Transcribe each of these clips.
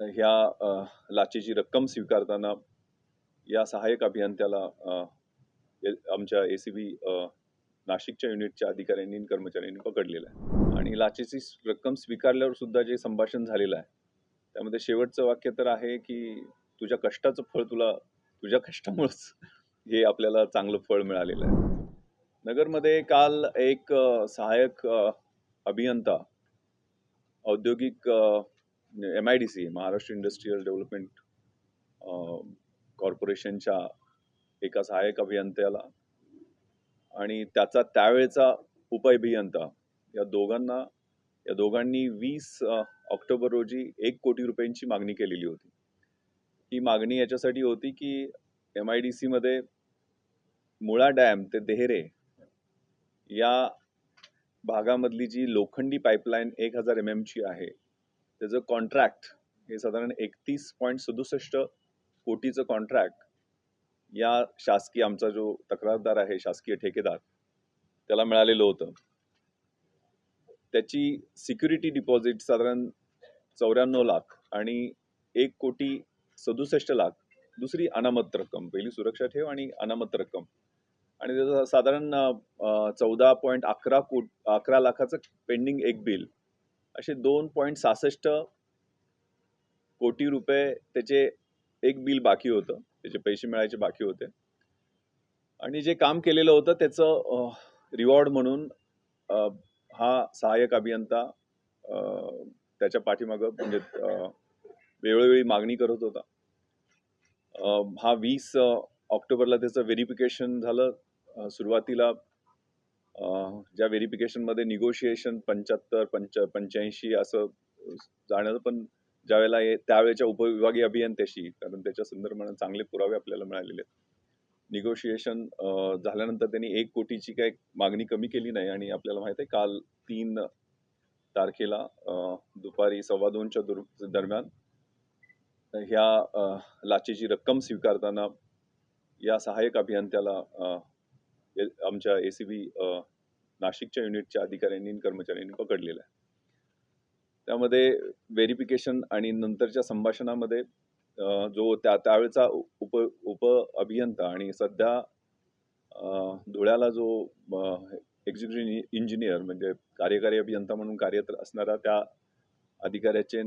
ह्या लाचेची रक्कम स्वीकारताना या सहाय्यक अभियंत्याला आमच्या ए सी बी नाशिकच्या युनिटच्या अधिकाऱ्यांनी कर्मचाऱ्यांनी पकडलेलं आहे. आणि लाचेची रक्कम स्वीकारल्यावर सुद्धा जे संभाषण झालेलं आहे त्यामध्ये शेवटचं वाक्य तर आहे की तुझ्या कष्टाचं फळ तुला तुझ्या कष्टामुळंच हे आपल्याला चांगलं फळ मिळालेलं आहे. नगरमध्ये काल एक सहाय्यक अभियंता औद्योगिक M I D C Maharashtra industrial development कॉर्पोरेशनच्या एका सहाय्यक अभियंत्याला. आणि त्याचा त्यावेळचा उपअभियंता या दोघांना या दोघांनी वीस ऑक्टोबर रोजी एक कोटी रुपयांची मागणी केलेली होती. ही मागणी याच्यासाठी होती की एम आय डी सीमध्ये मुळा डॅम ते देहरे या भागामधली जी लोखंडी पाईपलाईन एक हजार एम एमची आहे त्याचं कॉन्ट्रॅक्ट हे साधारण एकतीस पॉईंट सदुसष्ट कोटीचं कॉन्ट्रॅक्ट या शासकीय आमचा जो तक्रारदार आहे शासकीय ठेकेदार त्याला मिळालेलं होतं. त्याची सिक्युरिटी डिपॉझिट साधारण चौऱ्याण्णव लाख आणि एक कोटी सदुसष्ट लाख दुसरी अनामत रक्कम पहिली सुरक्षा ठेव आणि अनामत रक्कम. आणि त्याचं साधारण चौदा पॉईंट अकरा कोट अकरा लाखाचं पेंडिंग एक बिल असे दोन पॉईंट सहासष्ट कोटी रुपये त्याचे एक बिल बाकी होतं. त्याचे पैसे मिळायचे बाकी होते. आणि जे काम केलेलं होतं त्याचं रिवॉर्ड म्हणून हा सहाय्यक अभियंता त्याच्या पाठीमागं म्हणजे वेळोवेळी मागणी करत होता. हा वीस ऑक्टोबरला त्याचं व्हेरिफिकेशन झालं. सुरुवातीला ज्या व्हेरिफिकेशनमध्ये निगोशिएशन पंच्याहत्तर पंच पंच्याऐंशी असं जाण्याचं पण ज्यावेळेला हे त्यावेळेच्या उपविभागीय अभियंत्याशी कारण त्याच्या संदर्भाने चांगले पुरावे आपल्याला मिळालेले आहेत. निगोशिएशन झाल्यानंतर त्यांनी एक कोटीची काही मागणी कमी केली नाही आणि आपल्याला माहीत आहे काल तीन तारखेला दुपारी सव्वा दोनच्या दुर- दरम्यान ह्या लाचेची रक्कम स्वीकारताना या सहाय्यक अभियंत्याला ए- आमच्या ए सी बी नाशिकच्या युनिटच्या अधिकाऱ्यांनी आणि कर्मचाऱ्यांनी पकडलेलं आहे. त्यामध्ये व्हेरिफिकेशन आणि नंतरच्या संभाषणामध्ये जो त्या त्यावेळचा उप उप अभियंता आणि सध्या धुळ्याला जो एक्झिक्युटिव्ह इंजिनियर म्हणजे कार्यकारी अभियंता म्हणून कार्यरत असणारा त्या अधिकाऱ्याचे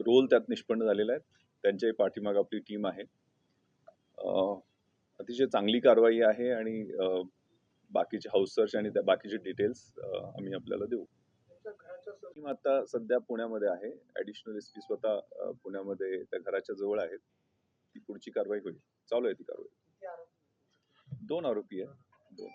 रोल त्यात निष्पन्न झालेले आहेत त्यांच्याही पाठीमाग आपली टीम आहे. अतिशय चांगली कारवाई आहे आणि बाकीचे हाऊस सर्च आणि त्या बाकीचे डिटेल्स आम्ही आपल्याला देऊ. टीम आता सध्या पुण्यामध्ये आहे. ऍडिशनल एस पी स्वतः पुण्यामध्ये त्या घराच्या जवळ आहेत. ती पुढची कारवाई होईल. चालू आहे ती कारवाई. दोन आरोपी आहेत. दोन.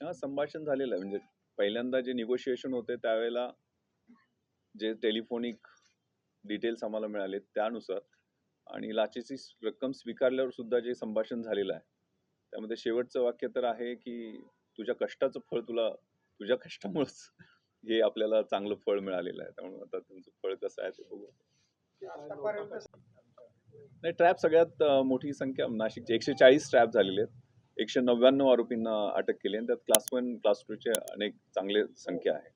हा संभाषण झालेलं आहे. म्हणजे पहिल्यांदा जे निगोशिएशन होते त्यावेळेला जे टेलिफोनिक डिटेल्स आम्हाला मिळाले त्यानुसार. आणि लाचेची रक्कम स्वीकारल्यावर सुद्धा जे संभाषण झालेलं आहे त्यामध्ये शेवटचं वाक्य तर आहे की तुझ्या कष्टाचं फळ तुला तुझ्या कष्टामुळेच हे आपल्याला चांगलं फळ मिळालेलं आहे. त्यामुळे आता तुमचं फळ कसं आहे ते बघू. नाही ट्रॅप सगळ्यात मोठी संख्या नाशिकचे एकशे चाळीस ट्रॅप झालेले आहेत. एकशे नव्याण्णव आरोपींना अटक केली आणि त्यात क्लास वन क्लास टूचे अनेक चांगले संख्या आहे.